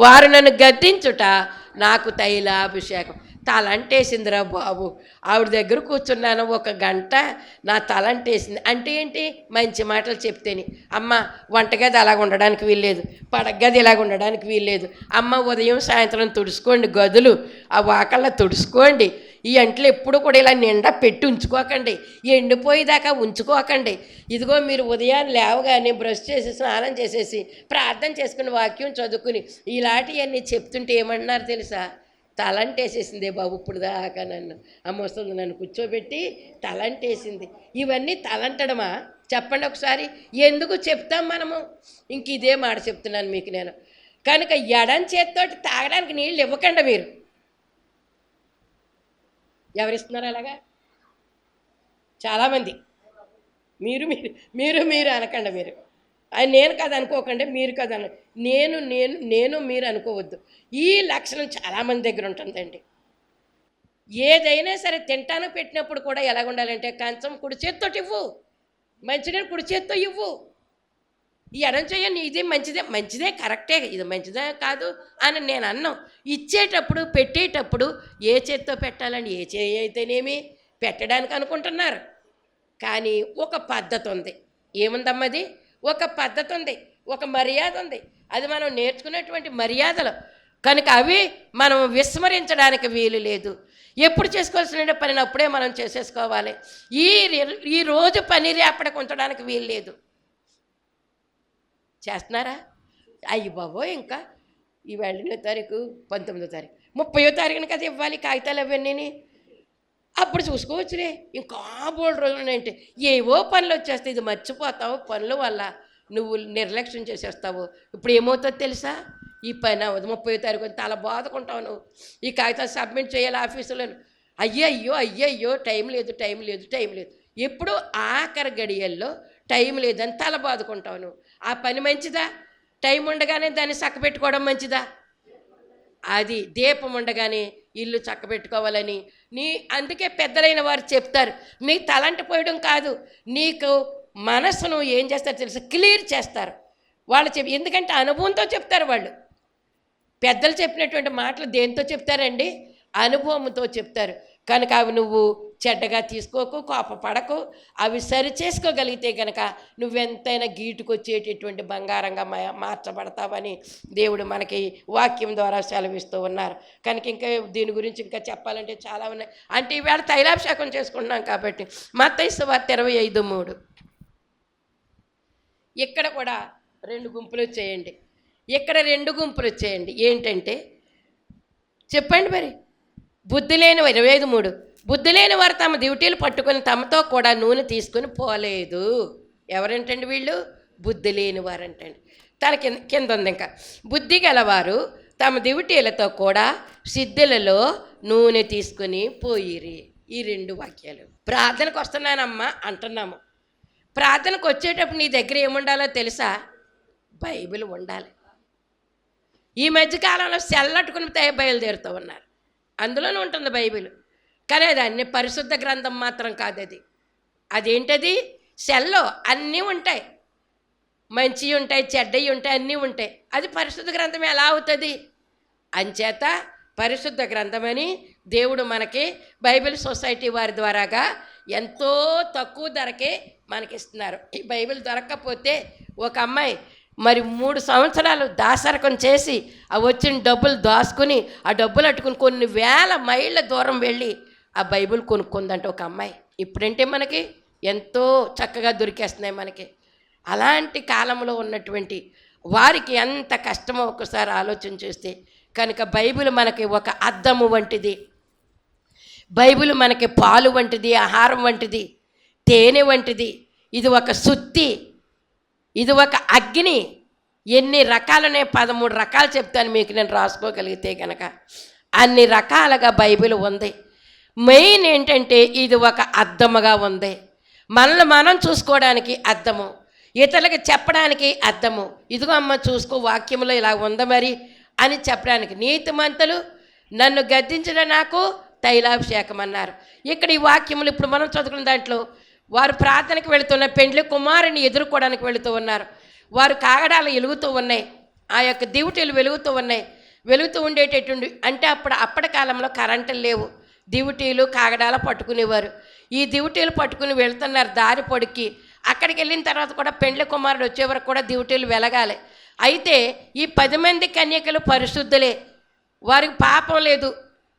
వారు నన్ను గద్దించుట నాకు తైలాభిషేకం. తలంటేసిందిరా బాబు. ఆవిడ దగ్గర కూర్చున్నాను ఒక గంట నా తలంటేసింది. అంటే ఏంటి? మంచి మాటలు చెప్తేని. అమ్మ వంటగది అలాగ ఉండడానికి వీల్లేదు. పడగది ఇలాగ ఉండడానికి వీల్లేదు. అమ్మ ఉదయం సాయంత్రం తుడుచుకోండి గదులు. ఆ వాకల్లా తుడుచుకోండి. ఈ అంట్లు ఎప్పుడు కూడా ఇలా నిండా పెట్టి ఉంచుకోకండి. ఎండిపోయేదాకా ఉంచుకోకండి. ఇదిగో మీరు ఉదయం లేవగానే బ్రష్ చేసి స్నానం చేసేసి ప్రార్థన చేసుకుని వాక్యం చదువుకుని ఇలాంటివన్నీ చెప్తుంటే ఏమన్నారు తెలుసా? తలంటేసేసిందే బాబు ఇప్పుడు దాకా నన్ను. అమ్మ వస్తుంది నన్ను కూర్చోబెట్టి తలంటేసింది. ఇవన్నీ తలంటడమా? చెప్పండి ఒకసారి. ఎందుకు చెప్తాం మనము? ఇంక ఇదే మాట చెప్తున్నాను మీకు నేను. కనుక ఎడం చేత్తోటి తాగడానికి నీళ్ళు ఇవ్వకండి మీరు. ఎవరిస్తున్నారు అలాగా చాలామంది మీరు మీరు మీరు మీరు అనకండి మీరు అది నేను కాదు అనుకోకండి మీరు కాదు అన నేను నేను నేను మీరు అనుకోవద్దు ఈ లక్షణం చాలామంది దగ్గర ఉంటుందండి. ఏదైనా సరే తింటాను పెట్టినప్పుడు కూడా ఎలాగ ఉండాలంటే కంచం కుడి చేత్తో ఇవ్వు. మంచినీళ్ళు కుడి చేత్తో ఇవ్వు. ఈ ఎడం చేయండి ఇది మంచిదే మంచిదే కరెక్టే ఇది మంచిదే కాదు అని నేను అన్నాం. ఇచ్చేటప్పుడు పెట్టేటప్పుడు ఏ చేత్తో పెట్టాలని ఏ చేయి అయితేనేమి? పెట్టడానికి అనుకుంటున్నారు. కానీ ఒక పద్ధతి ఉంది. ఏముందమ్మా అది? ఒక పద్ధతి ఉంది. ఒక మర్యాద ఉంది. అది మనం నేర్చుకునేటువంటి మర్యాదలు. కనుక అవి మనం విస్మరించడానికి వీలు లేదు. ఎప్పుడు చేసుకోవాల్సిన పనిని అప్పుడే మనం చేసేసుకోవాలి. ఈ ఈ రోజు పని రేపటికి ఉంచడానికి వీలు లేదు. చేస్తున్నారా? అయ్యి బాబోయ్ ఇంకా. ఈ వెళ్ళిన తారీఖు పంతొమ్మిదో తారీఖు. ముప్పయో తారీఖున కదా ఇవ్వాలి కాగితాలు అవన్నీ అప్పుడు చూసుకోవచ్చులే. ఇంకా బోల్డ్ రోజులు ఏవో పనులు వచ్చేస్తాయి. ఇది మర్చిపోతావు పనుల వల్ల. నువ్వు నిర్లక్ష్యం చేసేస్తావు. ఇప్పుడు ఏమవుతుందో తెలుసా? ఈ పని అవ్వదు. ముప్పై తారీఖు అని తల నువ్వు. ఈ కాగితాలు సబ్మిట్ చేయాలి ఆఫీసులో. అయ్యయ్యో అయ్యయ్యో టైం లేదు టైం లేదు టైం లేదు. ఎప్పుడు ఆఖరి గడియల్లో టైం లేదని తల బాదుకుంటావు నువ్వు. ఆ పని మంచిదా? టైం ఉండగానే దాన్ని చక్కబెట్టుకోవడం మంచిదా? అది దీపం ఉండగానే ఇల్లు చక్కబెట్టుకోవాలని. నీ అందుకే పెద్దలైన వారు చెప్తారు నీ తలంట పోయడం కాదు నీకు మనసును ఏం చేస్తారు తెలుసు? క్లియర్ చేస్తారు. వాళ్ళు చెప్ ఎందుకంటే అనుభవంతో చెప్తారు వాళ్ళు. పెద్దలు చెప్పినటువంటి మాటలు దేంతో చెప్తారండి? అనుభవంతో చెప్తారు. కనుక అవి నువ్వు చెడ్డగా తీసుకోకు కోపపడకు. అవి సరి చేసుకోగలిగితే కనుక నువ్వెంతైనా గీటుకొచ్చేటటువంటి బంగారంగా మా- మార్చబడతావని దేవుడు మనకి వాక్యం ద్వారా సెలవిస్తూ ఉన్నారు. కనుక ఇంకా దీని గురించి ఇంకా చెప్పాలంటే చాలా ఉన్నాయి. అంటే ఈవేళ తైలాభిషేకం చేసుకుంటున్నాం కాబట్టి మత్తైసు వార్త ఇరవై ఐదు మూడు. ఇక్కడ కూడా రెండు గుంపులు వచ్చేయండి. ఇక్కడ రెండు గుంపులు వచ్చేయండి. ఏంటంటే చెప్పండి మరి. బుద్ధి లేని ఇరవై ఐదు మూడు. బుద్ధి లేని వారు తమ డ్యూటీలు పట్టుకొని తమతో కూడా నూనె తీసుకొని పోలేదు. ఎవరంటండి వీళ్ళు? బుద్ధి లేని వారు అంటండి తన కింద కింద ఉంది ఇంకా. బుద్ధి గలవారు తమ డ్యూటీలతో కూడా సిద్ధులలో నూనె తీసుకొని పోయిరి. ఈ రెండు వాక్యాలు. ప్రార్థనకు వస్తున్నానమ్మా అంటున్నాము. ప్రార్థనకు వచ్చేటప్పుడు నీ దగ్గర ఏముండాలో తెలుసా? బైబిల్ ఉండాలి. ఈ మధ్యకాలంలో సెల్లట్టుకుని తే- బయలుదేరుతూ ఉన్నారు. అందులోనే ఉంటుంది బైబిల్. కానీ అది అన్ని పరిశుద్ధ గ్రంథం మాత్రం కాదు అది అదేంటది? సెల్లో అన్నీ ఉంటాయి. మంచివి ఉంటాయి చెడ్డవి ఉంటాయి అన్నీ ఉంటాయి. అది పరిశుద్ధ గ్రంథం ఎలా అవుతుంది? అంచేత పరిశుద్ధ గ్రంథమని దేవుడు మనకి బైబిల్ సొసైటీ వారి ద్వారాగా ఎంతో తక్కువ ధరకే మనకిస్తున్నారు. ఈ బైబిల్ దొరక్కపోతే ఒక అమ్మాయి మరి మూడు సంవత్సరాలు దాసరకం చేసి ఆ వచ్చిన డబ్బులు దాచుకుని ఆ డబ్బులు అట్టుకుని కొన్ని వేల మైళ్ళ దూరం వెళ్ళి ఆ బైబిల్ కొనుక్కుందంట ఒక అమ్మాయి. ఇప్పుడంటే మనకి ఎంతో చక్కగా దొరికేస్తున్నాయి మనకి. అలాంటి కాలంలో ఉన్నటువంటి వారికి ఎంత కష్టమో ఒకసారి ఆలోచన చేస్తే కనుక బైబిల్ మనకి ఒక అద్దము వంటిది. బైబిల్ మనకి పాలు వంటిది ఆహారం వంటిది తేనె వంటిది. ఇది ఒక సుత్తి ఇది ఒక అగ్ని. ఎన్ని రకాలనే పదమూడు రకాలు చెప్తాను మీకు నేను రాసుకోగలిగితే కనుక అన్ని రకాలుగా బైబిల్ ఉంది. మెయిన్ ఏంటంటే ఇది ఒక అద్దముగా ఉంది. మనల్ని మనం చూసుకోవడానికి అద్దము ఇతరులకి చెప్పడానికి అద్దము ఇదిగో అమ్మ చూసుకో వాక్యంలో ఇలా ఉంది మరి అని చెప్పడానికి. నీతిమంతులు నన్ను గద్దించిన నాకు తైలాభిషేకం అన్నారు ఇక్కడ ఈ వాక్యములు ఇప్పుడు మనం చదువుకున్న దాంట్లో వారు ప్రార్థనకు వెళుతున్న పెండ్లి కుమారుని ఎదుర్కోవడానికి వెళుతూ ఉన్నారు. వారు కాగడాలు ఎలుగుతూ ఉన్నాయి. ఆ యొక్క దివిటీలు వెలుగుతూ ఉన్నాయి. వెలుగుతూ ఉండేటటువంటి అంటే అప్పుడు అప్పటి కాలంలో కరెంటు లేవు. దివిటీలు కాగడాల పట్టుకునేవారు. ఈ దివిటీలు పట్టుకుని వెళ్తున్నారు దారి పొడికి. అక్కడికి వెళ్ళిన తర్వాత కూడా పెండ్లి కుమారుడు వచ్చే వరకు కూడా దివిటీలు వెలగాలి. అయితే ఈ పది మంది కన్యకలు పరిశుద్ధులే. వారికి పాపం లేదు.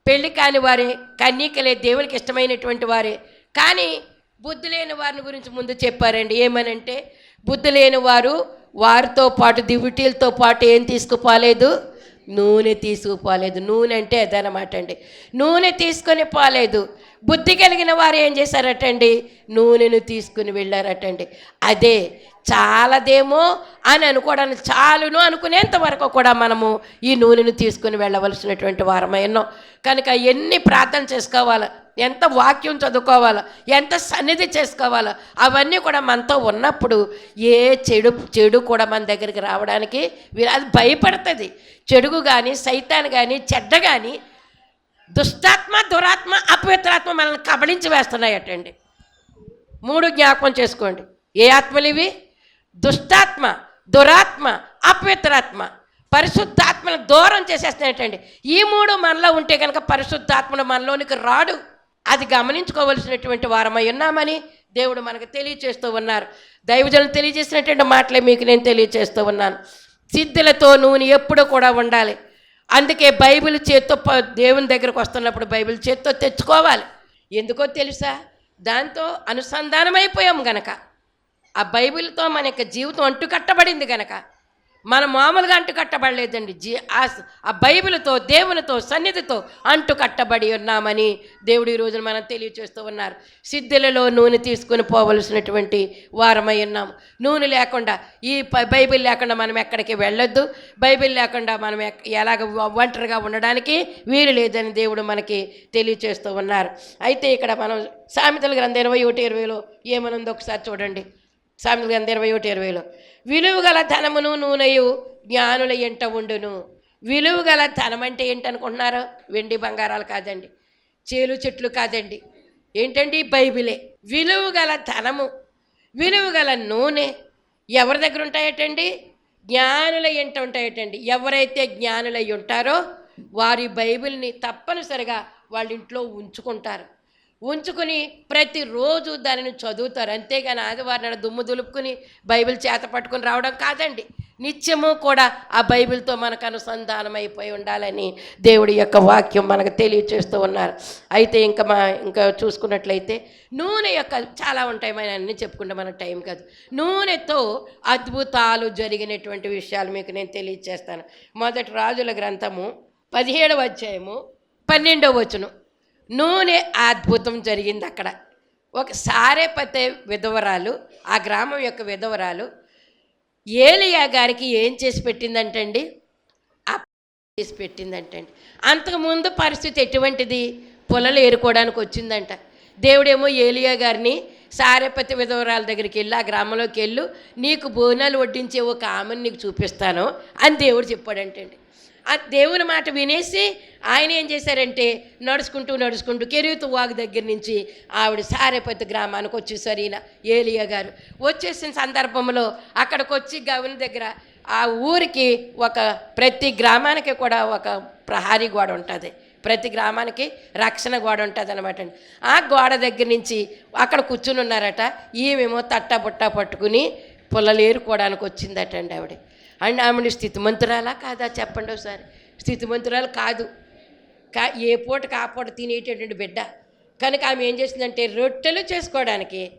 పెళ్ళి కాని వారే కన్యకలే దేవునికి ఇష్టమైనటువంటి వారే. కానీ బుద్ధి లేని వారిని గురించి ముందు చెప్పారండి. ఏమనంటే బుద్ధి లేని వారు వారితో పాటు దివిటీలతో పాటు ఏం తీసుకుపోలేదు? నూనె తీసుకుపోలేదు నూనె అంటే అదనమాట అండి. నూనె తీసుకొని పోలేదు. బుద్ధి కలిగిన వారు ఏం చేశారటండి? నూనెను తీసుకుని వెళ్ళారటండి. అదే చాలదేమో అని అనుకోవడానికి చాలును అనుకునేంత వరకు కూడా మనము ఈ నూనెను తీసుకుని వెళ్ళవలసినటువంటి వారమైనా కనుక ఎన్ని ప్రార్థన చేసుకోవాలో ఎంత వాక్యం చదువుకోవాలో ఎంత సన్నిధి చేసుకోవాలో అవన్నీ కూడా మనతో ఉన్నప్పుడు ఏ చెడు చెడు కూడా మన దగ్గరికి రావడానికి అది భయపడుతుంది. చెడుగు కానీ సైతాన్ కానీ చెడ్డ కానీ దుష్టాత్మ దురాత్మ అపవిత్రాత్మ మనల్ని కబళించి వేస్తున్నాయటండి. మూడు జ్ఞాపకం చేసుకోండి. ఏ ఆత్మలు ఇవి? దుష్టాత్మ దురాత్మ అపవిత్రాత్మ. పరిశుద్ధాత్మను దూరం చేసేస్తున్నాయటండి. ఈ మూడు మనలో ఉంటే కనుక పరిశుద్ధాత్మను మనలోనికి రాడు. అది గమనించుకోవలసినటువంటి వారమై ఉన్నామని దేవుడు మనకు తెలియచేస్తూ ఉన్నారు. దైవజనులు తెలియజేసినటువంటి మాటలే మీకు నేను తెలియచేస్తూ ఉన్నాను. సిద్ధులతో నూనె ఎప్పుడూ కూడా ఉండాలి. అందుకే బైబిల్ చేత్తో ప- దేవుని దగ్గరకు వస్తున్నప్పుడు బైబిల్ చేత్తో తెచ్చుకోవాలి. ఎందుకో తెలుసా? దాంతో అనుసంధానమైపోయాం గనక. ఆ బైబిల్తో మన యొక్క జీవితం అంటుకట్టబడింది గనక. మన మామూలుగా అంటు కట్టబడలేదండి. జీ ఆ బైబిల్తో దేవునితో సన్నిధితో అంటు కట్టబడి ఉన్నామని దేవుడు ఈ రోజున మనం తెలియచేస్తూ ఉన్నారు. సిద్ధులలో నూనె తీసుకుని పోవలసినటువంటి వారమై ఉన్నాము నూనె లేకుండా ఈ బైబిల్ లేకుండా మనం ఎక్కడికి వెళ్ళొద్దు. బైబిల్ లేకుండా మనం ఎలాగ ఒంటరిగా ఉండడానికి వీలు లేదని దేవుడు మనకి తెలియచేస్తూ ఉన్నారు. అయితే ఇక్కడ మనం సామెతల గ్రంథం ఇరవై ఒకటి ఇరవైలో ఏమనుందో ఒకసారి చూడండి. సామెతల గ్రంథం ఇరవై ఒకటి ఇరవైలో విలువగల ధనమును నూనెయు జ్ఞానుల ఎంట ఉండును. విలువగల ధనం అంటే ఏంటనుకుంటున్నారు? వెండి బంగారాలు కాదండి. చేలు చెట్లు కాదండి. ఏంటండి? బైబిలే. విలువగల ధనము విలువగల నూనె ఎవరి దగ్గర ఉంటాయటండి? జ్ఞానుల ఎంట ఉంటాయటండి. ఎవరైతే జ్ఞానులై ఉంటారో వారి బైబిల్ని తప్పనిసరిగా వాళ్ళ ఇంట్లో ఉంచుకుంటారు. ఉంచుకుని ప్రతిరోజు దానిని చదువుతారు. అంతేగాని ఆదివారం నాడు దుమ్ము దులుపుకుని బైబిల్ చేత పట్టుకుని రావడం కాదండి. నిత్యము కూడా ఆ బైబిల్తో మనకు అనుసంధానం అయిపోయి ఉండాలని దేవుడి యొక్క వాక్యం మనకు తెలియచేస్తూ ఉన్నారు. అయితే ఇంకా మా ఇంకా చూసుకున్నట్లయితే నూనె యొక్క చాలా ఉంటాయి మనం అన్నీ చెప్పుకుంటే మనకు టైం కాదు. నూనెతో అద్భుతాలు జరిగినటువంటి విషయాలు మీకు నేను తెలియచేస్తాను. మొదటి రాజుల గ్రంథము పదిహేడవ అధ్యాయము పన్నెండవ వచనం. నూనె అద్భుతం జరిగింది అక్కడ. ఒక సారేపతే విధవరాలు ఆ గ్రామం యొక్క విధవరాలు ఏలియా గారికి ఏం చేసి పెట్టిందంటండి? చేసి పెట్టిందంటండి. అంతకుముందు పరిస్థితి ఎటువంటిది? పొలలు ఏరుకోవడానికి వచ్చిందంట. దేవుడేమో ఏలియా గారిని సారేపతి విధవరాల దగ్గరికి వెళ్ళి ఆ గ్రామంలోకి వెళ్ళు నీకు బోనాలు వడ్డించే ఒక ఆమెను నీకు చూపిస్తాను అని దేవుడు చెప్పాడంటండి. ఆ దేవుని మాట వినేసి ఆయన ఏం చేశారంటే నడుచుకుంటూ నడుచుకుంటూ కెరీతు వాగు దగ్గర నుంచి ఆవిడ సారేపతి గ్రామానికి వచ్చేసారు ఈయన ఏలియా గారు. వచ్చేసిన సందర్భంలో అక్కడికి వచ్చి గవిని దగ్గర ఆ ఊరికి ఒక ప్రతి గ్రామానికి కూడా ఒక ప్రహారీ గోడ ఉంటుంది. ప్రతి గ్రామానికి రక్షణ గోడ ఉంటుంది అనమాట అండి. ఆ గోడ దగ్గర నుంచి అక్కడ కూర్చుని ఉన్నారట. ఈమెమో తట్ట బుట్ట పట్టుకుని పుల్లలేరుకోవడానికి వచ్చిందట అండి ఆవిడ. అండ్ ఆమెను స్థితిమంతురాలా కాదా చెప్పండి ఒకసారి? స్థితిమంతురాలు కాదు. కా ఏ పూటకి ఆ పూట తినేటటువంటి బిడ్డ. కనుక ఆమె ఏం చేసిందంటే రొట్టెలు చేసుకోవడానికి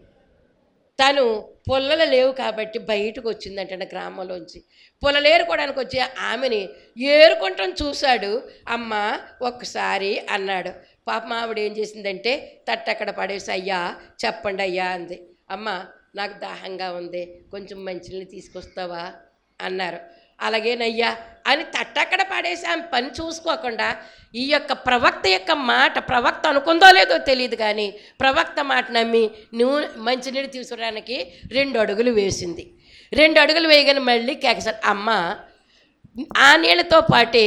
తను పుల్లలు లేవు కాబట్టి బయటకు వచ్చిందంట గ్రామంలోంచి. పుల్లలు ఏరుకోవడానికి వచ్చి ఆమెని ఏరుకుంటాం చూశాడు. అమ్మ ఒక్కసారి అన్నాడు. పాపం ఆవిడ ఏం చేసిందంటే తట్టక్కడ పడేసి అయ్యా చెప్పండి అయ్యా అంది. అమ్మ నాకు దాహంగా ఉంది. కొంచెం మంచినీళ్ళు తీసుకొస్తావా? అన్నారు. అలాగేనయ్యా అని తట్టక్కడ పడేసి ఆమె పని చూసుకోకుండా ఈ యొక్క ప్రవక్త యొక్క మాట ప్రవక్త అనుకుందో లేదో తెలియదు కానీ ప్రవక్త మాట నమ్మి నూనె మంచినీళ్ళు తీసుకోవడానికి రెండు అడుగులు వేసింది. రెండు అడుగులు వేయగానే మళ్ళీ కేకసారి అమ్మ ఆ నీళ్ళతో పాటే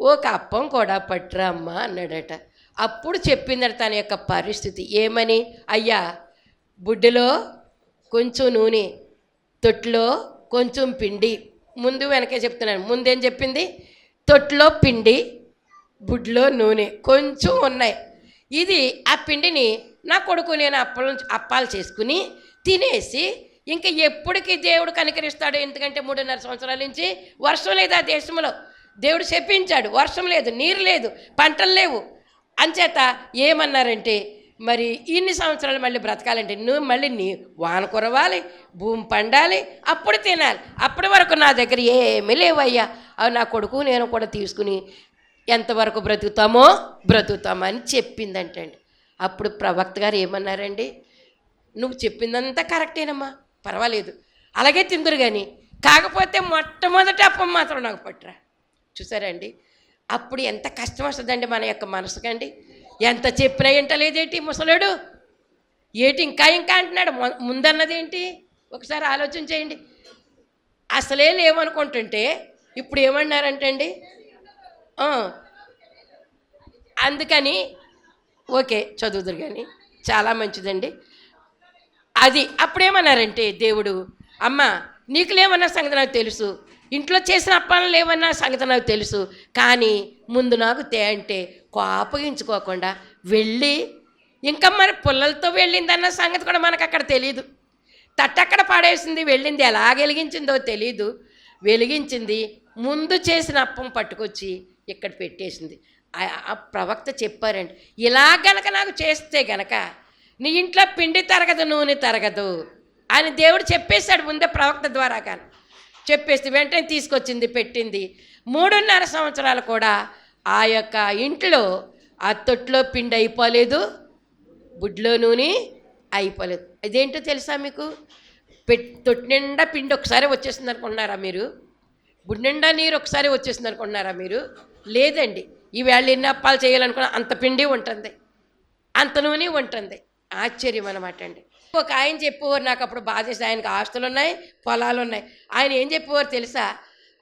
ఒక అప్పం కూడా పట్టురా అమ్మ అన్నాడట. అప్పుడు చెప్పిందట తన యొక్క పరిస్థితి. ఏమని? అయ్యా బుడ్డలో కొంచెం నూనె తొట్టులో కొంచెం పిండి ముందు వెనకే చెప్తున్నాను. ముందేం చెప్పింది? తొట్లో పిండి బుడ్లో నూనె కొంచెం ఉన్నాయి. ఇది ఆ పిండిని నా కొడుకు నేను అప్పలు అప్పాలు చేసుకుని తినేసి ఇంకా ఎప్పటికీ దేవుడు కనికరిస్తాడు. ఎందుకంటే మూడున్నర సంవత్సరాల నుంచి వర్షం లేదు ఆ దేశంలో. దేవుడు చెప్పించాడు వర్షం లేదు నీరు లేదు పంటలు లేవు. అంచేత ఏమన్నారంటే మరి ఇన్ని సంవత్సరాలు మళ్ళీ బ్రతకాలంటే నువ్వు మళ్ళీ నీ వాన కురవాలి భూమి పండాలి అప్పుడు తినాలి. అప్పటి వరకు నా దగ్గర ఏమీ లేవయ్యా. అవి నా కొడుకు నేను కూడా తీసుకుని ఎంతవరకు బ్రతుకుతామో బ్రతుకుతామో అని చెప్పిందంటండి. అప్పుడు ప్రవక్త గారు ఏమన్నారండి? నువ్వు చెప్పిందంతా కరెక్టేనమ్మా పర్వాలేదు. అలాగే తిందురు కానీ కాకపోతే మొట్టమొదటి అప్పం మాత్రం నాకు పట్టురా. చూసారండి అప్పుడు ఎంత కష్టం వస్తుందండి మన యొక్క మనసుకండి. ఎంత చెప్పినా ఏంటలేదేంటి ముసలాడు? ఏటి ఇంకా ఇంకా అంటున్నాడు. ముందన్నదేంటి? ఒకసారి ఆలోచన చేయండి. అసలే లేవనుకుంటుంటే ఇప్పుడు ఏమన్నారంటండి? అందుకని ఓకే చదువుదురు కానీ చాలా మంచిదండి. అది అప్పుడేమన్నారంటే దేవుడు అమ్మ నీకులేమన్నా సంగతి నాకు తెలుసు? ఇంట్లో చేసిన అప్పాలు లేవన్న సంగతి నాకు తెలుసు. కానీ ముందు నాకు తే అంటే కోపగించుకోకుండా వెళ్ళి ఇంకా మరి పుల్లలతో వెళ్ళిందన్న సంగతి కూడా మనకు అక్కడ తెలియదు తట్టక్కడ పాడేసింది వెళ్ళింది ఎలా వెలిగించిందో తెలీదు. వెలిగించింది ముందు చేసిన అప్పం పట్టుకొచ్చి ఇక్కడ పెట్టేసింది. ఆ- ఆ ప్రవక్త చెప్పారండి ఇలా గనక నాకు చేస్తే గనక నీ ఇంట్లో పిండి తరగదు నూనె తరగదు అని దేవుడు చెప్పేశాడు ముందే ప్రవక్త ద్వారా కానీ. చెప్పేసి వెంటనే తీసుకొచ్చింది పెట్టింది. మూడున్నర సంవత్సరాలు కూడా ఆ యొక్క ఇంట్లో ఆ తొట్లో పిండి అయిపోలేదు బుడ్లో నూనె అయిపోలేదు. ఇదేంటో తెలుసా మీకు? పెట్ తొట్టి నిండా పిండి ఒకసారి వచ్చేసింది అనుకుంటున్నారా మీరు? బుడ్డి నిండా నీరు ఒకసారి వచ్చేసింది అనుకుంటున్నారా మీరు? లేదండి. ఈవేళ ఎన్ని అప్పాలు చేయాలనుకున్నా అంత పిండి ఉంటుంది అంత నూనె ఉంటుంది. ఆశ్చర్యం అనమాట అండి. ఒక ఆయన చెప్పేవారు నాకు అప్పుడు బాధ చేసి ఆయనకి ఆస్తులు ఉన్నాయి పొలాలు ఉన్నాయి ఆయన ఏం చెప్పేవారు తెలుసా?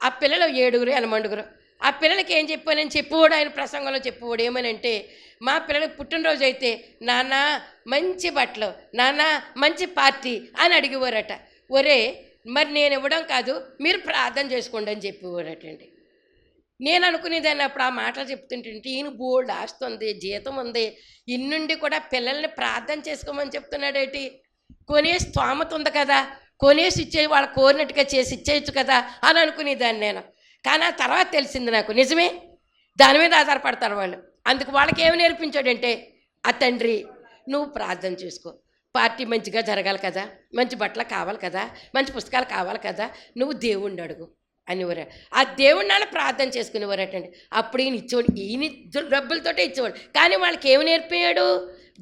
ఆ పిల్లలు ఏడుగురు ఎనమండుగురు. ఆ పిల్లలకి ఏం చెప్పానని చెప్పేవాడు ఆయన ప్రసంగంలో చెప్పేవాడు ఏమనంటే మా పిల్లలకు పుట్టినరోజు అయితే నాన్న మంచి బట్టలు నాన్న మంచి పార్టీ అని అడిగేవారట. ఒరే మరి నేను ఇవ్వడం కాదు మీరు ప్రార్థన చేసుకోండి అని చెప్పేవారటండి. నేను అనుకునేదాన్ని అప్పుడు ఆ మాటలు చెప్తుంటే ఈయన బోల్డ్ ఆస్తుంది జీతం ఉంది ఇన్నుండి కూడా పిల్లల్ని ప్రార్థన చేసుకోమని చెప్తున్నాడేటి కొనే స్తోమత ఉంది కదా కొనేసి ఇచ్చే వాళ్ళ కోరినట్టుగా చేసి ఇచ్చేయచ్చు కదా అని అనుకునేదాన్ని నేను. కానీ ఆ తర్వాత తెలిసింది నాకు నిజమే? దాని మీద ఆధారపడతారు వాళ్ళు. అందుకు వాళ్ళకి ఏమి నేర్పించాడంటే ఆ తండ్రి నువ్వు ప్రార్థన చేసుకో. పార్టీ మంచిగా జరగాలి కదా మంచి బట్టలు కావాలి కదా మంచి పుస్తకాలు కావాలి కదా నువ్వు దేవుణ్ణి అడుగు. అనేవారు. ఆ దేవుడి నాన్న ప్రార్థన చేసుకునేవారటండి. అప్పుడు ఈయన ఇచ్చేవాడు ఈయన డబ్బులతోటే ఇచ్చేవాడు. కానీ వాళ్ళకి ఏమి నేర్పాడు?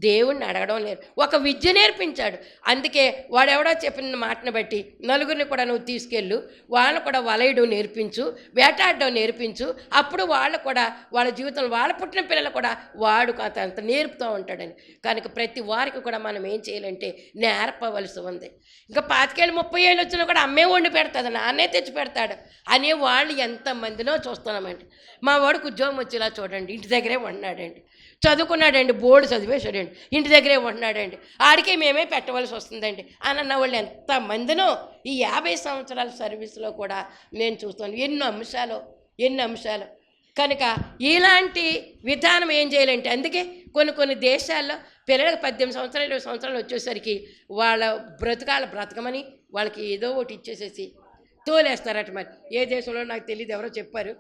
దేవుణ్ణి అడగడం లేదు. ఒక విద్య నేర్పించాడు. అందుకే వాడెవడో చెప్పిన మాటను బట్టి నలుగురిని కూడా నువ్వు తీసుకెళ్ళు వాళ్ళని కూడా వలయడం నేర్పించు వేటాడడం నేర్పించు. అప్పుడు వాళ్ళు కూడా వాళ్ళ జీవితంలో వాళ్ళ పుట్టిన పిల్లలు కూడా వాడు అంత అంత నేర్పుతూ ఉంటాడని. కనుక ప్రతి వారికి కూడా మనం ఏం చేయాలంటే నేర్పవలసి ఉంది. ఇంకా పాతికేళ్ళు ముప్పై ఏళ్ళు వచ్చినా కూడా అమ్మే వండి పెడతాడు నాన్నే తెచ్చి పెడతాడు అనే వాళ్ళు ఎంతమందినో చూస్తున్నామండి. మా వాడికి ఉద్యోగం వచ్చేలా చూడండి ఇంటి దగ్గరే ఉన్నాడండి చదువుకున్నాడండి బోర్డు చదివేశాడండి ఇంటి దగ్గరే ఉంటున్నాడండి. ఆడికి మేమే పెట్టవలసి వస్తుందండి. అని అన్న వాళ్ళు ఎంతమందినో ఈ యాభై సంవత్సరాల సర్వీస్లో కూడా నేను చూస్తాను. ఎన్నో అంశాలు ఎన్ని అంశాలు. కనుక ఇలాంటి విధానం ఏం చేయాలంటే అందుకే కొన్ని కొన్ని దేశాల్లో పిల్లలకు పద్దెనిమిది సంవత్సరాలు ఇరవై సంవత్సరాలు వచ్చేసరికి వాళ్ళ బ్రతకాల బ్రతకమని వాళ్ళకి ఏదో ఒకటి ఇచ్చేసేసి తోలేస్తారట మరి. ఏ దేశంలో నాకు తెలియదు ఎవరో చెప్పారు.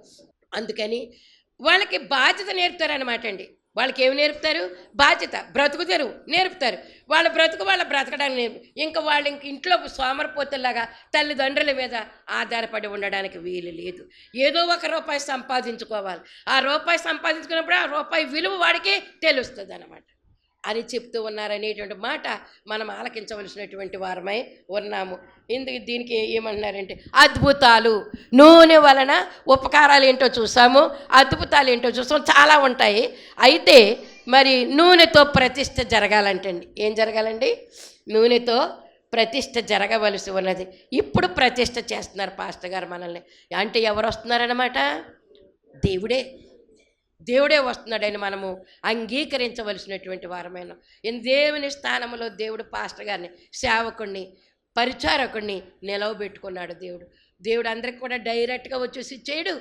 అందుకని వాళ్ళకి బాధ్యత నేర్పుతారనమాట అండి. వాళ్ళకి ఏమి నేర్పుతారు? బాధ్యత. బ్రతుకు తెరువు నేర్పుతారు. వాళ్ళ బ్రతుకు వాళ్ళ బ్రతకడానికి నేర్పు ఇంకా వాళ్ళు ఇంక ఇంట్లో సోమరపోతుల్లాగా తల్లిదండ్రుల మీద ఆధారపడి ఉండడానికి వీలు లేదు. ఏదో ఒక రూపాయి సంపాదించుకోవాలి. ఆ రూపాయి సంపాదించుకున్నప్పుడు ఆ రూపాయి విలువ వాడికి తెలుస్తుంది అనమాట అని చెప్తూ ఉన్నారనేటువంటి మాట మనం ఆలకించవలసినటువంటి వారమై ఉన్నాము. ఇందుకు దీనికి ఏమన్నారంటే అద్భుతాలు నూనె వలన ఉపకారాలు ఏంటో చూసాము అద్భుతాలు ఏంటో చూసాము చాలా ఉంటాయి. అయితే మరి నూనెతో ప్రతిష్ట జరగాలంటండి. ఏం జరగాలండి? నూనెతో ప్రతిష్ట జరగవలసి ఉన్నది. ఇప్పుడు ప్రతిష్ట చేస్తున్నారు పాస్టర్ గారు మనల్ని. అంటే ఎవరు వస్తున్నారన్నమాట? దేవుడే. దేవుడే వస్తున్నాడని మనము అంగీకరించవలసినటువంటి వారమైన. దేవుని స్థానంలో దేవుడు పాస్టర్ గారిని సేవకుణ్ణి పరిచారకుణ్ణి నిలవబెట్టుకున్నాడు దేవుడు. దేవుడు అందరికి కూడా డైరెక్ట్గా వచ్చేసి చేయడు.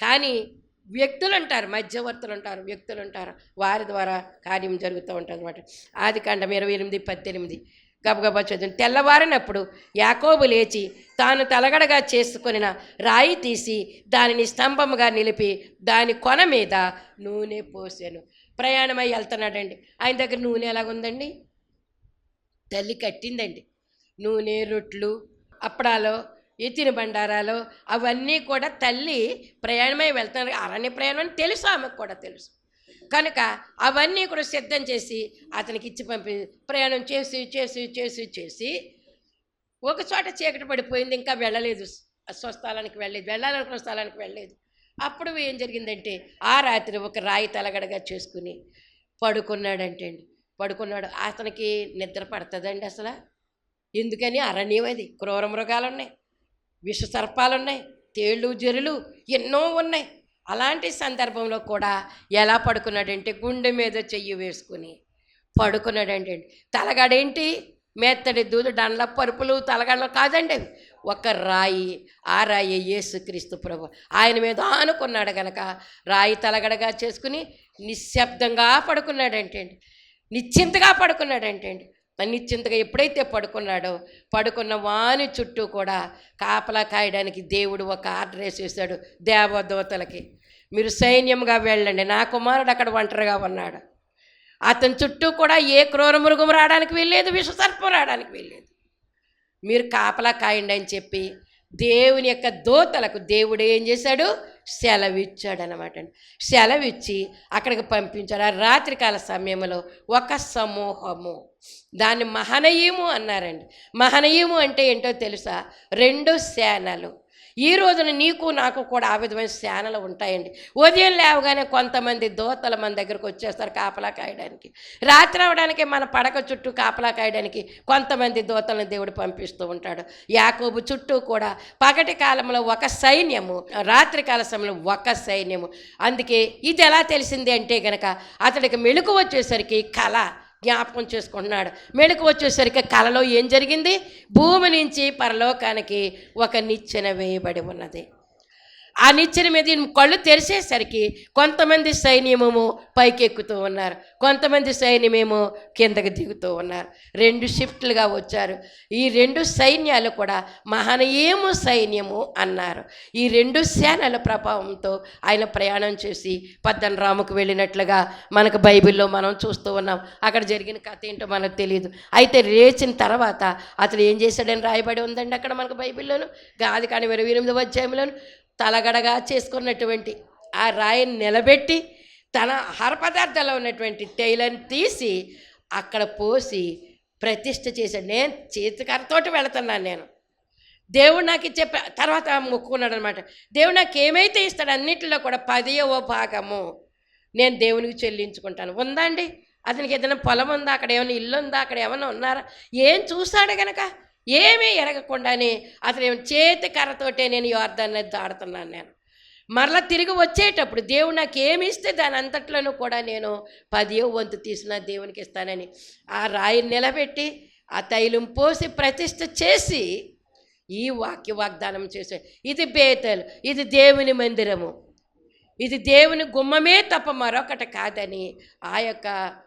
కానీ వ్యక్తులు అంటారు మధ్యవర్తులు ఉంటారు వ్యక్తులు ఉంటారు వారి ద్వారా కార్యం జరుగుతూ ఉంటుంది అనమాట ఆది కాండం ఇరవై ఎనిమిది పద్దెనిమిది. గబగబా చదివి. తెల్లవారినప్పుడు యాకోబు లేచి తాను తలగడగా చేసుకొనిన రాయి తీసి దానిని స్తంభముగా నిలిపి దాని కొన మీద నూనె పోసాను. ప్రయాణమై వెళ్తున్నాడండి. ఆయన దగ్గర నూనె ఎలాగుందండి? తల్లి కట్టిందండి. నూనె రొట్లు అప్పడాలు ఎత్తిన బండారాలు అవన్నీ కూడా తల్లి ప్రయాణమై వెళ్తున్నారు అరణ్య ప్రయాణం అని తెలుసు ఆమెకు కూడా తెలుసు. కనుక అవన్నీ కూడా సిద్ధం చేసి అతనికి ఇచ్చి పంపి ప్రయాణం చేసి చేసి చేసి చేసి ఒక చోట చీకటి పడిపోయింది ఇంకా వెళ్ళలేదు. స్వస్థలానికి వెళ్ళలేదు వెళ్ళాలనుకున్న స్థలానికి వెళ్ళలేదు. అప్పుడు ఏం జరిగిందంటే ఆ రాత్రి ఒక రాయి తలగడగా చేసుకుని పడుకున్నాడంటే అండి. పడుకున్నాడు. అతనికి నిద్ర పడుతుందండి అసలు. ఎందుకని? అరణ్యం అది క్రూర మృగాలు ఉన్నాయి విష సర్పాలు ఉన్నాయి తేళ్ళు జరులు ఎన్నో ఉన్నాయి. అలాంటి సందర్భంలో కూడా ఎలా పడుకున్నాడంటే గుండె మీద చెయ్యి వేసుకుని పడుకున్నాడంటే తలగడేంటి? మెత్తడి దూదు డండ్ల పరుపులు తలగడలు కాదండి ఒక రాయి ఆ రాయి యేసుక్రీస్తు ప్రభు. ఆయన మీద ఆనుకున్నాడు గనక రాయి తలగడగా చేసుకుని నిశ్శబ్దంగా పడుకున్నాడంటే నిశ్చింతగా పడుకున్నాడంటే అనిశ్చింతగా ఎప్పుడైతే పడుకున్నాడో పడుకున్న వాని చుట్టూ కూడా కాపలా కాయడానికి దేవుడు ఒక ఆర్డర్ వేసేసాడు దేవదూతలకి. మీరు సైన్యంగా వెళ్ళండి నా కుమారుడు అక్కడ ఒంటరిగా ఉన్నాడు. అతని చుట్టూ కూడా ఏ క్రూర మృగం రావడానికి వెళ్ళేది విషసర్పం రావడానికి వెళ్ళేది మీరు కాపలా కాయండి అని చెప్పి దేవుని యొక్క దోతలకు దేవుడు ఏం చేశాడు? సెలవిచ్చాడు అనమాట సెలవిచ్చి అక్కడికి పంపించాడు. ఆ రాత్రికాల సమయంలో ఒక సమూహము. దాన్ని మహనయము అన్నారండి. మహనయము అంటే ఏంటో తెలుసా? రెండు సేనలు. ఈ రోజున నీకు నాకు కూడా ఆ విధమైన శానలు ఉంటాయండి. ఉదయం లేవగానే కొంతమంది దోతలు మన దగ్గరకు వచ్చేస్తారు కాపలా కాయడానికి. రాత్రి అవడానికి మన పడక చుట్టూ కాపలా కాయడానికి కొంతమంది దోతలను దేవుడు పంపిస్తూ ఉంటాడు. యాకోబు చుట్టూ కూడా పగటి కాలంలో ఒక సైన్యము రాత్రి కాల సమయంలో ఒక సైన్యము. అందుకే ఇది ఎలా తెలిసింది అంటే కనుక అతడికి మెళుకు వచ్చేసరికి కళ జ్ఞాపకం చేసుకుంటున్నాడు. మెడుకు వచ్చేసరికి కలలో ఏం జరిగింది? భూమి నుంచి పరలోకానికి ఒక నిచ్చెన వేయబడి ఉన్నది. ఆ నిచ్చెన మీద కళ్ళు తెరిచేసరికి కొంతమంది సైన్యము పైకెక్కుతూ ఉన్నారు. కొంతమంది సైన్యమేమో కిందకి దిగుతూ ఉన్నారు. రెండు షిఫ్ట్లుగా వచ్చారు. ఈ రెండు సైన్యాలు కూడా మహనీయము సైన్యము అన్నారు. ఈ రెండు సేనల ప్రభావంతో ఆయన ప్రయాణం చేసి పద్దన రాముకు వెళ్ళినట్లుగా మనకు బైబిల్లో మనం చూస్తూ ఉన్నాం. అక్కడ జరిగిన కథ ఏంటో మనకు తెలియదు అయితే లేచిన తర్వాత అతను ఏం చేశాడని రాయబడి ఉందండి అక్కడ మనకు బైబిల్లోను? గాది కానీ ఇరవై ఎనిమిది అధ్యాయంలోను? తలగడగా చేసుకున్నటువంటి ఆ రాయిని నిలబెట్టి తన ఆహార పదార్థాల్లో ఉన్నటువంటి టైలను తీసి అక్కడ పోసి ప్రతిష్ఠ చేశాడు. నేను చేతికరతోటి వెళుతున్నాను నేను. దేవుడు నాకు ఇచ్చే తర్వాత మొక్కుకున్నాడు అనమాట దేవుడు నాకు ఏమైతే ఇస్తాడు అన్నిటిలో కూడా పదియవ భాగము నేను దేవునికి చెల్లించుకుంటాను. ఉందా అండి? అతనికి ఏదైనా పొలం ఉందా? అక్కడ ఏమైనా ఇల్లు ఉందా? అక్కడ ఏమైనా ఉన్నారా? ఏం చూస్తాడు గనక? ఏమీ ఎరగకుండానే అతను ఏమో చేతి కర్రతోటే నేను యోర్దాన్ని దాడుతున్నాను నేను. మరలా తిరిగి వచ్చేటప్పుడు దేవుడు నాకు ఏమి ఇస్తే దాని అంతట్లోనూ కూడా నేను పది వంతు తీసిన దేవునికి ఇస్తానని ఆ రాయిని నిలబెట్టి ఆ తైలం పోసి ప్రతిష్ఠ చేసి ఈ వాక్య వాగ్దానం చేసే ఇది బేతలు ఇది దేవుని మందిరము. ఇది దేవుని గుమ్మమే తప్ప మరొకటి కాదని ఆ యొక్క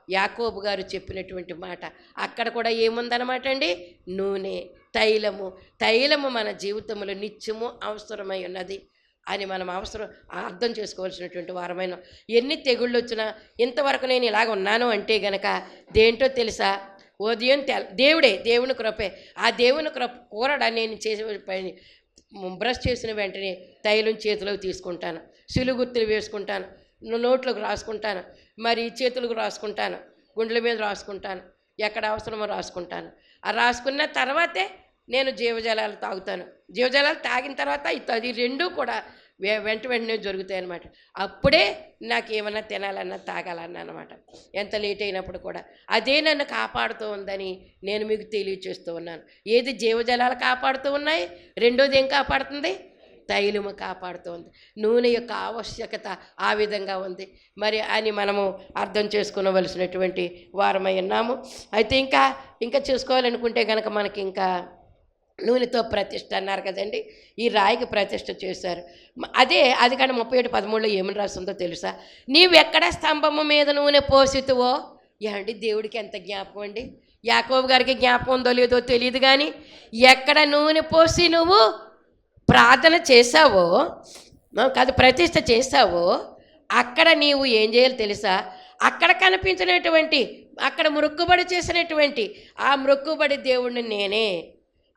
యాకోబు గారు చెప్పినటువంటి మాట. అక్కడ కూడా ఏముందన్నమాట అండి? నూనె తైలము. తైలము మన జీవితంలో నిత్యము అవసరమై ఉన్నది. అని మనం అవసరం అర్థం చేసుకోవాల్సినటువంటి వారమైన ఎన్ని తెగుళ్ళు వచ్చినా ఇంతవరకు నేను ఇలాగ ఉన్నాను అంటే గనక దేంటో తెలుసా? ఉదయం తెల దేవుడే దేవుని కృపే. ఆ దేవుని కృప కూరడా నేను చేసే పని? బ్రష్ చేసిన వెంటనే తైలం చేతిలోకి తీసుకుంటాను. సిలుగుత్తులు వేసుకుంటాను. నోట్లోకి రాసుకుంటాను. మరి చేతులకు రాసుకుంటాను. గుండెల మీద రాసుకుంటాను. ఎక్కడ అవసరమో రాసుకుంటాను. ఆ రాసుకున్న తర్వాతే నేను జీవజలాలు తాగుతాను. జీవజలాలు తాగిన తర్వాత ఇది- అది రెండూ కూడా వె- వెంట వెంటనే జరుగుతాయి అనమాట అప్పుడే నాకు ఏమన్నా తినాలన్నా తాగాలన్నా అనమాట ఎంత లేట్ అయినప్పుడు కూడా. అదే నన్ను కాపాడుతూ ఉందని నేను మీకు తెలియచేస్తూ ఉన్నాను. ఏది జీవజలాలు కాపాడుతూ ఉన్నాయి రెండోది ఏం కాపాడుతుంది? తైలము కాపాడుతోంది నూనె యొక్క ఆవశ్యకత ఆ విధంగా ఉంది. మరి అని మనము అర్థం చేసుకోవలసినటువంటి వారమై ఉన్నాము. అయితే ఇంకా ఇంకా చూసుకోవాలనుకుంటే కనుక మనకి ఇంకా నూనెతో ప్రతిష్ట అన్నారు కదండి. ఈ రాయికి ప్రతిష్ట చేశారు. అదే అది కానీ ముప్పై ఏడు పదమూడులో ఏమని రాస్తుందో తెలుసా? నీవెక్కడ స్తంభము మీద నూనె పోసితువో? ఏమండి దేవుడికి ఎంత జ్ఞాపకం అండి? యాకోబు గారికి జ్ఞాపకం ఉందో లేదో తెలియదు కానీ ఎక్కడ నూనె పోసి నువ్వు ప్రార్థన చేశావో కాదు ప్రతిష్ట చేశావో అక్కడ నీవు ఏం చేయాలి తెలుసా? అక్కడ కనిపించినటువంటి అక్కడ మృక్కుబడి చేసినటువంటి ఆ మృక్కుబడి దేవుడిని నేనే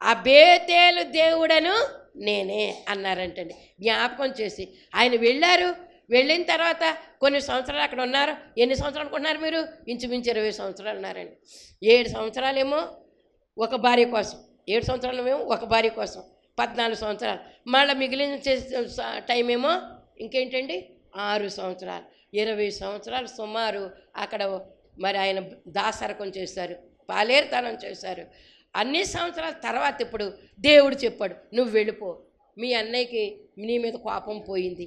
ఆ బేతేలు దేవుడను నేనే అన్నారంటండి. జ్ఞాపకం చేసి. ఆయన వెళ్ళారు. వెళ్ళిన తర్వాత కొన్ని సంవత్సరాలు అక్కడ ఉన్నారు. ఎన్ని సంవత్సరాలు అనుకుంటున్నారు మీరు? ఇంచుమించు ఇరవై సంవత్సరాలు ఉన్నారండి ఏడు సంవత్సరాలేమో ఒక భార్య కోసం. ఏడు సంవత్సరాలు ఏమో ఒక భార్య కోసం. పద్నాలుగు సంవత్సరాలు. మళ్ళీ మిగిలిన టైం ఏమో ఇంకేంటండి? ఆరు సంవత్సరాలు. ఇరవై సంవత్సరాలు సుమారు అక్కడ మరి ఆయన దాసరకం చేశారు. పాలేరుతనం చేశారు. అన్ని సంవత్సరాల తర్వాత ఇప్పుడు దేవుడు చెప్పాడు నువ్వు వెళ్ళిపో. మీ అన్నయ్యకి నీ మీద కోపం పోయింది.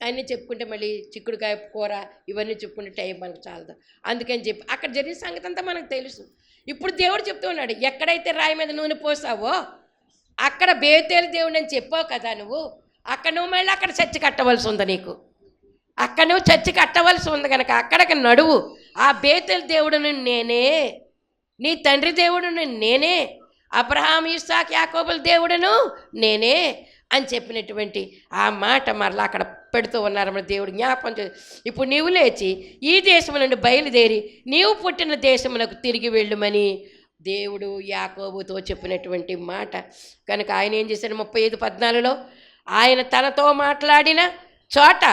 అన్నీ చెప్పుకుంటే మళ్ళీ చిక్కుడుకాయ కూర ఇవన్నీ చెప్పుకుంటే టైం మనకు చాలదు. అందుకని చెప్పి అక్కడ జరిగిన సంగతి అంతా మనకు తెలుసు. ఇప్పుడు దేవుడు చెప్తూ ఉన్నాడు ఎక్కడైతే రాయి మీద నూనె పోసావో అక్కడ బేతేలు దేవుడు అని చెప్పావు కదా నువ్వు అక్కడ నువ్వు మళ్ళీ అక్కడ చర్చి కట్టవలసి ఉంది నీకు. అక్కడ నువ్వు చర్చి కట్టవలసి ఉంది కనుక అక్కడికి నడువు. ఆ బేతేలు దేవుడు నేనే నీ తండ్రి దేవుడును నేనే అబ్రహాం ఇస్సాక్ యాకోబుల దేవుడును నేనే అని చెప్పినటువంటి ఆ మాట మరలా అక్కడ పెడుతూ ఉన్నారు మన దేవుడు జ్ఞాపకం చే ఇప్పుడు నీవు లేచి ఈ దేశం నుండి బయలుదేరి నీవు పుట్టిన దేశమునకు తిరిగి వెళ్ళుమని దేవుడు యాకోబుతో చెప్పినటువంటి మాట. కనుక ఆయన ఏం చేశాడు ముప్పై ఐదు పద్నాలుగులో? ఆయన తనతో మాట్లాడిన చోట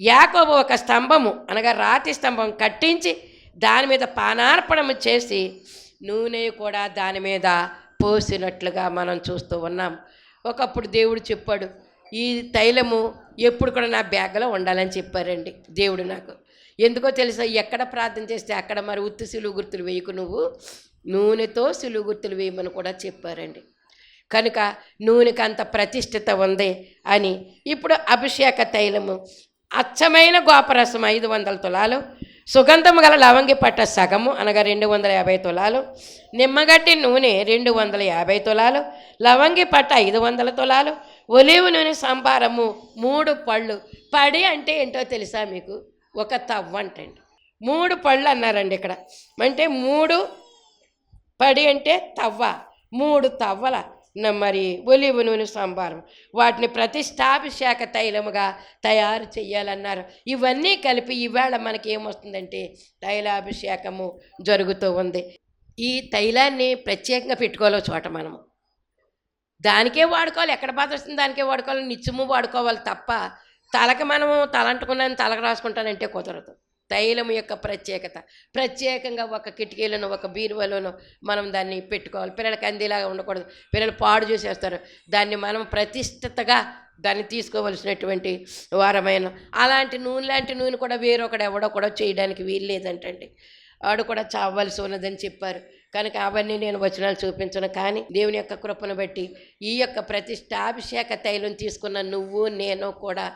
యాకోబు ఒక స్తంభము అనగా రాతి స్తంభం కట్టించి దాని మీద పానార్పణము చేసి నూనె కూడా దాని మీద పోసినట్లుగా మనం చూస్తూ ఉన్నాం. ఒకప్పుడు దేవుడు చెప్పాడు ఈ తైలము ఎప్పుడు కూడా నా బ్యాగ్లో ఉండాలని చెప్పారండి దేవుడు నాకు. ఎందుకో తెలుసా ఎక్కడ ప్రార్థన చేస్తే అక్కడ మరి ఉత్తి సిలువు గుర్తులు వేయకు నువ్వు నూనెతో సిలువు గుర్తులు వేయమని కూడా చెప్పారండి. కనుక నూనెకి అంత ప్రతిష్ఠిత ఉంది అని. ఇప్పుడు అభిషేక తైలము అచ్చమైన గోపరసం ఐదు వందల తులాలు సుగంధము గల లవంగి పట్ట సగము అనగా రెండు వందల యాభై తులాలు. నిమ్మగట్టి నూనె రెండు వందల యాభై తులాలు. లవంగి పట్ట ఐదు వందల తులాలు. ఒలివ నూనె సంబారము మూడు పళ్ళు. పడి అంటే ఏంటో తెలుసా మీకు? ఒక తవ్వ అంటండి. మూడు పళ్ళు అన్నారండి ఇక్కడ. అంటే మూడు పడి అంటే తవ్వ. మూడు తవ్వల. మరి ఒలివ నూనె సంభారం వాటిని ప్రతిష్టాభిషేక తైలముగా తయారు చేయాలన్నారు ఇవన్నీ కలిపి ఈవేళ మనకి ఏమొస్తుందంటే తైలాభిషేకము జరుగుతూ ఉంది. ఈ తైలాన్ని ప్రత్యేకంగా పెట్టుకోవాలో చోట మనము. దానికే వాడుకోవాలి. ఎక్కడ బాధ వస్తుంది దానికే వాడుకోవాలి. నిత్యము వాడుకోవాలి తప్ప తలకి మనము తలంటుకున్నాను తలకు రాసుకుంటానంటే కుదరదు. తైలం యొక్క ప్రత్యేకత. ప్రత్యేకంగా ఒక కిటికీలను ఒక బీరువలోనో మనం దాన్ని పెట్టుకోవాలి. పిల్లలకి అందేలాగా ఉండకూడదు. పిల్లలు పాడు చేసేస్తారు. దాన్ని మనం ప్రతిష్ఠితగా దాన్ని తీసుకోవలసినటువంటి వారమైన అలాంటి నూనె లాంటి నూనె కూడా వేరొకడు ఎవడో కూడా చేయడానికి వీలు లేదంటండి వాడు కూడా చావలసి ఉన్నదని చెప్పారు. కనుక అవన్నీ నేను వచనాలు చూపించను. కానీ దేవుని యొక్క కృపను బట్టి ఈ యొక్క ప్రతిష్టాభిషేక తైలం తీసుకున్న నువ్వు నేను కూడా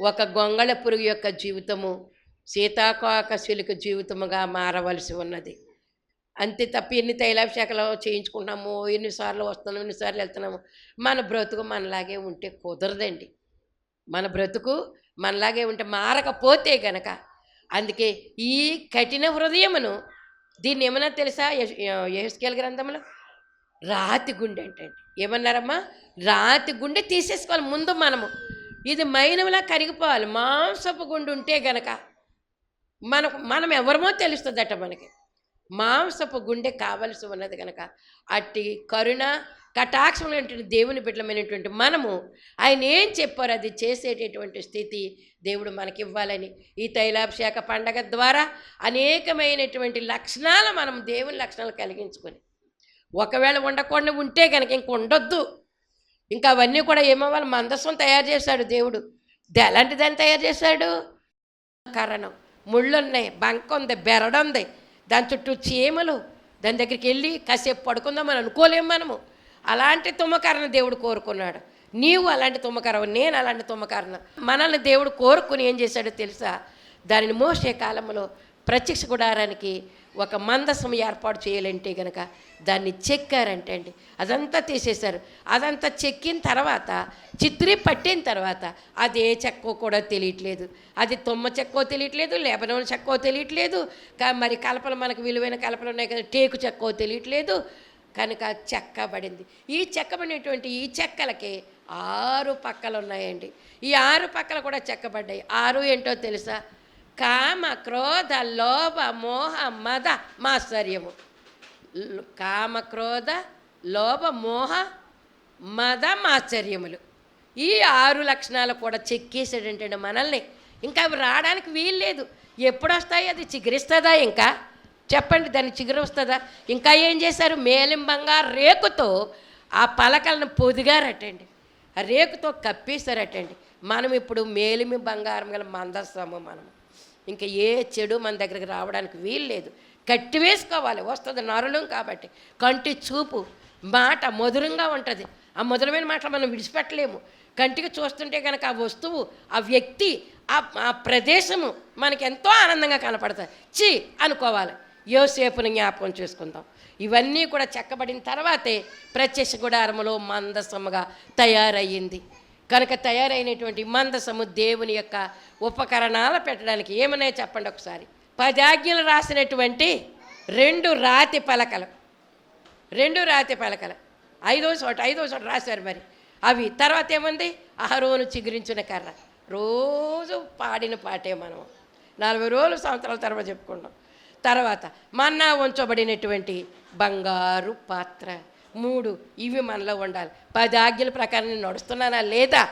ఒక గొంగళ పురుగు యొక్క జీవితము సీతాకోక జీవితముగా మారవలసి ఉన్నది. అంతే తప్ప ఎన్ని తైలాభిషేకాలు చేయించుకుంటున్నాము ఎన్నిసార్లు వస్తున్నాము ఎన్నిసార్లు వెళ్తున్నాము మన బ్రతుకు మనలాగే ఉంటే కుదరదండి. మన బ్రతుకు మనలాగే ఉంటే మారకపోతే గనక అందుకే ఈ కఠిన హృదయమును దీన్ని ఏమన్నా తెలుసా? యహస్కేల్ గ్రంథంలో? రాతి గుండె అంటే ఏమన్నారమ్మా? రాతి గుండె తీసేసుకోవాలి. ముందు మనము. ఇది మైనములా కరిగిపోవాలి. మాంసపు గుండె ఉంటే గనక మనకు మనం ఎవరమో తెలుస్తుందట మనకి. మాంసపు గుండె కావలసి ఉన్నది కనుక అట్టి కరుణ కటాక్షమైనటువంటి దేవుని బిడ్డలమైనటువంటి మనము ఆయన ఏం చెప్పారు అది చేసేటటువంటి స్థితి దేవుడు మనకి ఇవ్వాలని ఈ తైలాభిషేక పండగ ద్వారా అనేకమైనటువంటి లక్షణాలు మనం దేవుని లక్షణాలు కలిగించుకొని ఒకవేళ ఉండకుండా ఉంటే కనుక ఇంక ఉండొద్దు. ఇంకా అవన్నీ కూడా ఏమవ్వాలి? మందస్వం తయారు చేశాడు దేవుడు. ఎలాంటి దాన్ని తయారు చేశాడు? కరణం. ముళ్ళు ఉన్నాయి బంక ఉంది బెరడు ఉంది దాని చుట్టూ చీమలు. దాని దగ్గరికి వెళ్ళి కాసేపు పడుకుందామని అనుకోలేము మనము. అలాంటి తుమ్మకరణ దేవుడు కోరుకున్నాడు. నీవు అలాంటి తుమ్మకరవు నేను అలాంటి తుమ్మకరణ. మనల్ని దేవుడు కోరుకుని ఏం చేశాడో తెలుసా? దానిని మోసే కాలంలో ప్రత్యక్ష గుడారానికి ఒక మందసం ఏర్పాటు చేయాలంటే కనుక దాన్ని చెక్కారంటే అండి. అదంతా తీసేశారు. అదంతా చెక్కిన తర్వాత చిత్రీ పట్టిన తర్వాత అది ఏ చెక్కో కూడా తెలియట్లేదు. అది తుమ్మ చెక్కో తెలియట్లేదు లేబనోన్ చెక్కో తెలియట్లేదు. కా- మరి కలపలు మనకు విలువైన కలపలు ఉన్నాయి కదా టేకు చెక్కో తెలియట్లేదు. కనుక చెక్క పడింది ఈ చెక్కబడినటువంటి ఈ చెక్కలకి ఆరు పక్కలు ఉన్నాయండి ఈ ఆరు పక్కలు కూడా చెక్కబడ్డాయి. ఆరు ఏంటో తెలుసా? కామ క్రోధ లోభ మోహ మద మాత్సర్యము. కామ క్రోధ లోభ మోహ మద మాత్సర్యములు. ఈ ఆరు లక్షణాలు కూడా చెక్కేసాడంటే మనల్ని. ఇంకా అవి రావడానికి వీల్లేదు ఎప్పుడు వస్తాయి అది చిగురిస్తుందా ఇంకా? చెప్పండి దాన్ని చిగురు వస్తుందా ఇంకా ఏం చేశారు? మేలింబంగా రేకుతో ఆ పలకలను పొదిగారటండి. ఆ రేకుతో కప్పేశారటండి. మనం ఇప్పుడు మేలిమి బంగారం గల మందస్తాము మనం ఇంకా ఏ చెడు మన దగ్గరికి రావడానికి వీలు లేదు. కట్టి వేసుకోవాలి. వస్తుంది నరులం కాబట్టి. కంటి చూపు మాట మధురంగా ఉంటుంది. ఆ మధురమైన మాటలు మనం విడిచిపెట్టలేము. కంటికి చూస్తుంటే కనుక ఆ వస్తువు ఆ వ్యక్తి ఆ ఆ ప్రదేశము మనకి ఎంతో ఆనందంగా కనపడుతుంది చి అనుకోవాలి. యోసేపుని జ్ఞాపకం చేసుకుందాం. ఇవన్నీ కూడా చెక్కబడిన తర్వాతే ప్రత్యక్ష గుడారములో మందసముగా తయారయ్యింది. కనుక తయారైనటువంటి మందసము దేవుని యొక్క ఉపకరణాలు పెట్టడానికి ఏమన్నాయో చెప్పండి ఒకసారి? పదాజ్ఞలు రాసినటువంటి రెండు రాతి పలకలు. రెండు రాతి పలకలు. ఐదో చోట ఐదో చోట రాశారు మరి. అవి తర్వాత ఏముంది? అహరోను చిగురించిన కర్ర. రోజు పాడిన పాటే మనం. నలభై రోజులు సంవత్సరాల తర్వాత చెప్పుకుంటాం. తర్వాత మన్నా ఉంచబడినటువంటి బంగారు పాత్ర. మూడు ఇవి మనలో ఉండాలి. పది ఆజ్ఞల ప్రకారం నేను నడుస్తున్నానా లేదా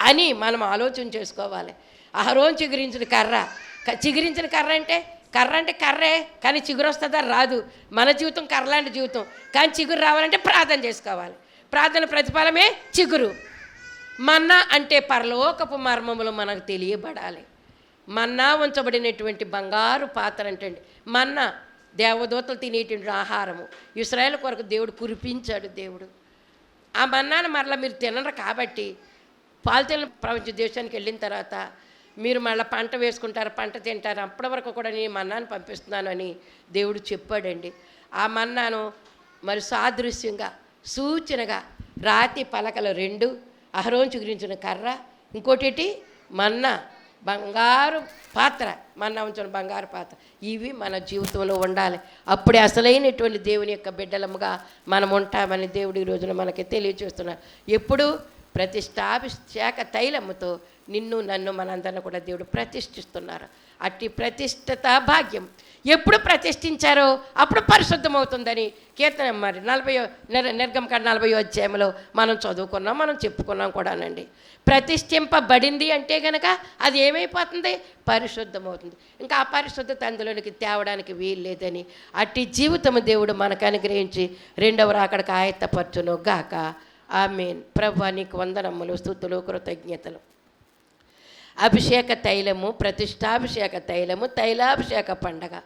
అని మనం ఆలోచన చేసుకోవాలి. అహరోన్ చిగురించిన కర్ర. చిగురించిన కర్ర అంటే కర్ర అంటే కర్రే కానీ చిగురు వస్తుందా? రాదు. మన జీవితం కర్రలాంటి జీవితం. కానీ చిగురు రావాలంటే ప్రార్థన చేసుకోవాలి. ప్రార్థన ప్రతిఫలమే చిగురు. మన్నా అంటే పరలోకపు మర్మములు మనకు తెలియబడాలి. మన్నా ఉంచబడినటువంటి బంగారు పాత్ర అంటే మన్నా దేవదూతలు తినేటువంటి ఆహారము. ఇస్రాయల్ కొరకు దేవుడు కురిపించాడు దేవుడు. ఆ మన్నాను మరలా మీరు తినరు కాబట్టి పాలితీన ప్రపంచ దేశానికి వెళ్ళిన తర్వాత మీరు మళ్ళీ పంట వేసుకుంటారు పంట తింటారు. అప్పటి వరకు కూడా నేను మన్నాను పంపిస్తున్నాను అని దేవుడు చెప్పాడండి. ఆ మన్నాను మరి సాదృశ్యంగా సూచనగా రాతి పలకలు రెండు అహరోంచు గురించిన కర్ర ఇంకోటి మన్నా. బంగారు పాత్ర మన ఉంచిన బంగారు పాత్ర. ఇవి మన జీవితంలో ఉండాలి. అప్పుడే అసలైనటువంటి దేవుని యొక్క బిడ్డలముగా మనం ఉంటామని దేవుడి రోజున మనకి తెలియచేస్తున్నారు ఎప్పుడు ప్రతిష్టాభిషేక తైలముతో నిన్ను నన్ను మనందరిని కూడా దేవుడు ప్రతిష్ఠిస్తున్నారు. అట్టి ప్రతిష్ఠత భాగ్యం ఎప్పుడు ప్రతిష్ఠించారో అప్పుడు పరిశుద్ధమవుతుందని కీర్తన మరి నలభై నిర్ నిర్గమకాండ నలభై అధ్యాయంలో మనం చదువుకున్నాం మనం చెప్పుకున్నాం కూడానండి. ప్రతిష్ఠింపబడింది అంటే కనుక అది ఏమైపోతుంది? పరిశుద్ధమవుతుంది. ఇంకా ఆ పరిశుద్ధత అందులోనికి తేవడానికి వీలు లేదని అట్టి జీవితము దేవుడు మనకు అనుగ్రహించి రెండవ రాకడకు ఆయత్తపరచును గాక. ఆ మీన్ ప్రభు నీకు వందనమ్ములు స్థుతులు కృతజ్ఞతలు. అభిషేక తైలము ప్రతిష్టాభిషేక తైలము తైలాభిషేక పండగ.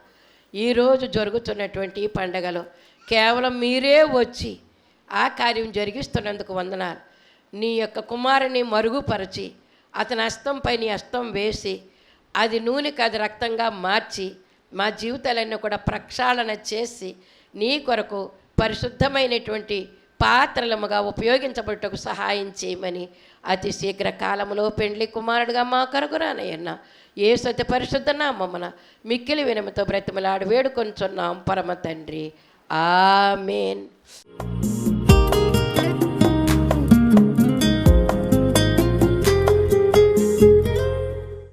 ఈరోజు జరుగుతున్నటువంటి ఈ పండగలో కేవలం మీరే వచ్చి ఆ కార్యం జరిగిస్తున్నందుకు వందనాలు. నీ యొక్క కుమారుని మరుగుపరిచి అతని అస్తంపై నీ అస్తం వేసి అది నూనెకి అది రక్తంగా మార్చి మా జీవితాలన్నీ కూడా ప్రక్షాళన చేసి నీ కొరకు పరిశుద్ధమైనటువంటి పాత్రలముగా ఉపయోగించబడుటకు సహాయం చేయమని అతి శీఘ్ర కాలంలో పెండ్లి కుమారుడుగా మా కొరకు రానయ్యన్న. ఏ సత్య పరిశుద్ధ నామమున మిక్కిలి వినమితో బ్రతిమలాడి వేడుకొంచున్నాం పరమ తండ్రి. ఆమెన్.